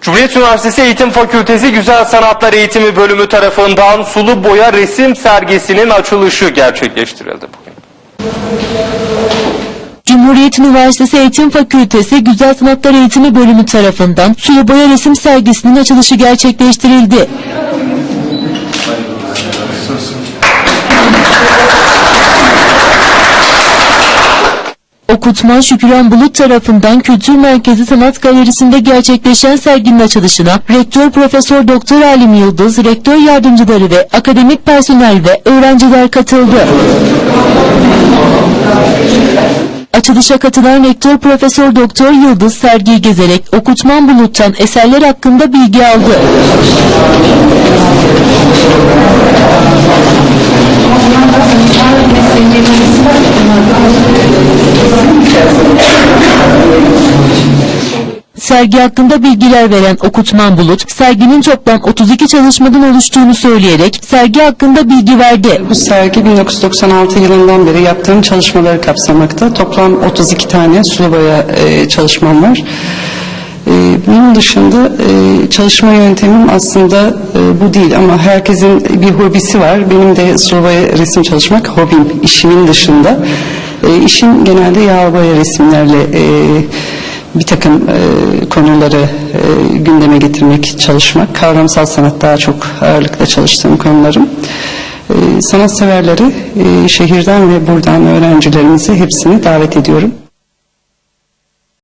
Cumhuriyet Üniversitesi Eğitim Fakültesi Güzel Sanatlar Eğitimi Bölümü tarafından sulu boya resim sergisinin açılışı gerçekleştirildi bugün. Cumhuriyet Üniversitesi Eğitim Fakültesi Güzel Sanatlar Eğitimi Bölümü tarafından sulu boya resim sergisinin açılışı gerçekleştirildi. Okutman Şükran Bulut tarafından Kültür Merkezi Sanat Galerisi'nde gerçekleşen serginin açılışına Rektör Profesör Doktor Alim Yıldız, rektör yardımcıları ve akademik personel ve öğrenciler katıldı. Açılışa katılan Rektör Profesör Doktor Yıldız sergiyi gezerek Okutman Bulut'tan eserler hakkında bilgi aldı. Sergi hakkında bilgiler veren Okutman Bulut, serginin toplam 32 çalışmadan oluştuğunu söyleyerek sergi hakkında bilgi verdi. Bu sergi 1996 yılından beri yaptığım çalışmaları kapsamakta. Toplam 32 tane sulu boya e, çalışmam var. E, bunun dışında e, çalışma yöntemim aslında bu değil ama herkesin bir hobisi var. Benim de sulu boya resim çalışmak hobim, işimin dışında. İşim genelde yağ boya resimlerle bir takım e, konuları e, gündeme getirmek, çalışmak. Kavramsal sanat daha çok ağırlıkla çalıştığım konularım. E, sanatseverleri e, şehirden ve buradan öğrencilerimizi hepsini davet ediyorum.